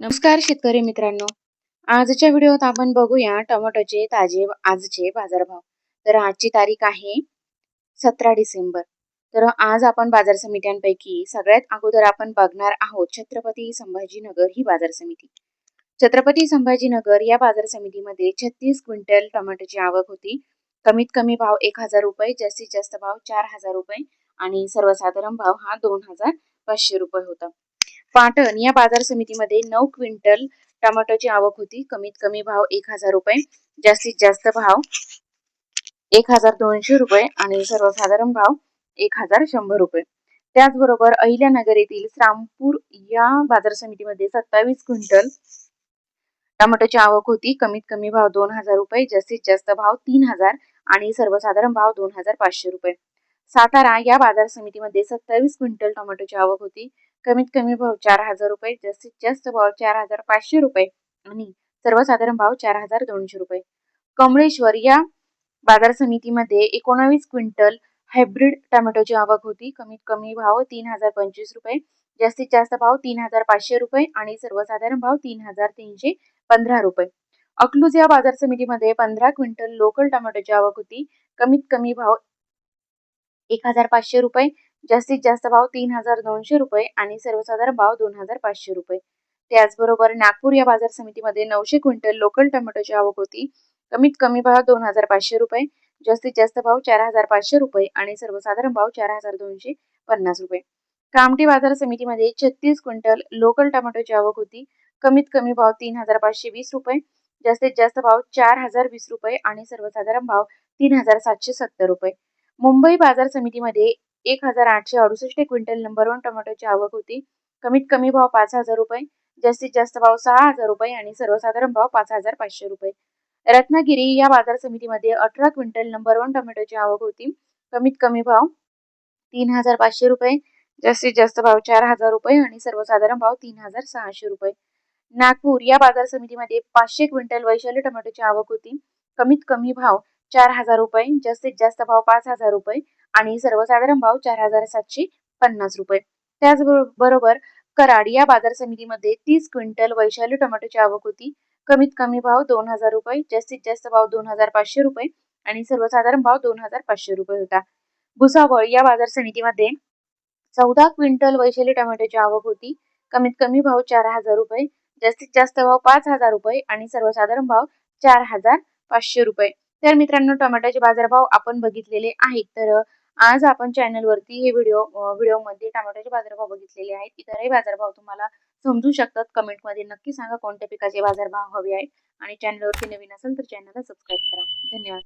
नमस्कार शेतकरी मित्रांनो. आजच्या व्हिडिओत आपण बघूया टोमॅटोचे ताजे आजचे बाजारभाव. तर आजची तारीख आहे सतरा डिसेंबर. तर आज आपण बाजार समित्यांपैकी सगळ्यात अगोदर आपण बघणार आहोत छत्रपती संभाजीनगर ही बाजार समिती. छत्रपती संभाजीनगर या बाजार समितीमध्ये छत्तीस क्विंटल टोमॅटोची आवक होती. कमीत कमी भाव एक हजार रुपये जास्तीत जास्त भाव चार हजार रुपये आणि सर्वसाधारण भाव हा दोन हजार पाचशे रुपये होता. पाटण या बाजार समितीमध्ये नऊ क्विंटल टमाटोची आवक होती. कमीत कमी भाव एक हजार रुपये जास्तीत जास्त भाव एक हजार दोनशे रुपये आणि सर्वसाधारण भाव एक हजार शंभर रुपये. त्याचबरोबर अहिल्यानगर येथील श्रामपूर या बाजार समितीमध्ये सत्तावीस क्विंटल टमाटोची आवक होती. कमीत कमी भाव दोन हजार रुपये जास्तीत जास्त भाव तीन हजार आणि सर्वसाधारण भाव दोन हजार पाचशे रुपये. सातारा या बाजार समितीमध्ये सत्तावीस क्विंटल टोमॅटोची आवक होती. कमीत कमी भाव चार हजार रुपये जास्तीत जास्त भाव चार हजार पाचशे रुपये आणि सर्वसाधारण भाव चार हजार दोनशे रुपये. कमळेश्वर या बाजार समितीमध्ये एकोणावीस क्विंटल हायब्रिड टोमॅटोची आवक होती. कमीत कमी भाव तीन हजार पंचवीस रुपये जास्तीत जास्त भाव तीन हजार पाचशे रुपये आणि सर्वसाधारण भाव तीन हजार तीनशे पंधरा रुपये. अकलूज या बाजार समितीमध्ये पंधरा क्विंटल लोकल टोमॅटोची आवक होती. कमीत कमी भाव एक हजार पाचशे रुपये जास्तीत जास्त भाव तीन हजार दोनशे रुपये आणि सर्वसाधारण भाव दोन हजार पाचशे रुपये. त्याचबरोबर नागपूर या बाजार समितीमध्ये नऊशे क्विंटल लोकल टोमॅटोची आवक होती. कमीत कमी भाव दोन हजार पाचशे रुपये जास्तीत जास्त भाव चार हजार पाचशे रुपये आणि सर्वसाधारण भाव चार हजार दोनशे पन्नास रुपये. कामठी बाजार समितीमध्ये छत्तीस क्विंटल लोकल टोमॅटोची आवक होती. कमीत कमी भाव तीन हजार पाचशे वीस रुपये जास्तीत जास्त भाव चार हजार वीस रुपये आणि सर्वसाधारण भाव तीन हजार सातशे सत्तर रुपये. मुंबई बाजार समितीमध्ये एक हजार आठशे अडुसष्ट क्विंटल नंबर वन टोमॅटोची आवक होती. कमीत कमी भाव पाच हजार रुपये जास्तीत जास्त भाव सहा हजार रुपये आणि सर्वसाधारण भाव पाच हजार पाचशे रुपये. रत्नागिरी या बाजार समितीमध्ये अठरा क्विंटल नंबर वन टोमॅटोची आवक होती. कमीत कमी भाव तीन हजार पाचशे रुपये जास्तीत जास्त भाव चार हजार रुपये आणि सर्वसाधारण भाव तीन हजार सहाशे रुपये. नागपूर या बाजार समितीमध्ये पाचशे क्विंटल वैशाली टोमॅटोची आवक होती. कमीत कमी भाव चार हजार रुपये जास्तीत जास्त भाव पाच हजार रुपये आणि सर्वसाधारण भाव चार हजार सातशे पन्नास रुपये. त्याचबरोबर कराड या बाजार समितीमध्ये तीस क्विंटल वैशाली टोमॅटोची आवक होती. कमीत कमी भाव दोन हजार रुपये जास्तीत जास्त भाव दोन हजार पाचशे रुपये आणि सर्वसाधारण भाव दोन हजार पाचशे रुपये होता. भुसावळ या बाजार समितीमध्ये चौदा क्विंटल वैशाली टोमॅटोची आवक होती. कमीत कमी भाव चार हजार रुपये जास्तीत जास्त भाव पाच हजार रुपये आणि सर्वसाधारण भाव चार हजार पाचशे रुपये. तर मित्रांनो टोमॅटोचे बाजारभाव आपण बघितलेले आहेत. तर आज आपण चॅनलवरती हे व्हिडिओ व्हिडिओमध्ये टोमॅटोचे बाजारभाव बघितलेले आहेत. इतरही बाजारभाव तुम्हाला समजू शकतात. कमेंटमध्ये नक्की सांगा कोणत्या पिकाचे बाजारभाव हवे आहेत. आणि चॅनलवरती नवीन असेल तर चॅनलला सबस्क्राईब करा. धन्यवाद.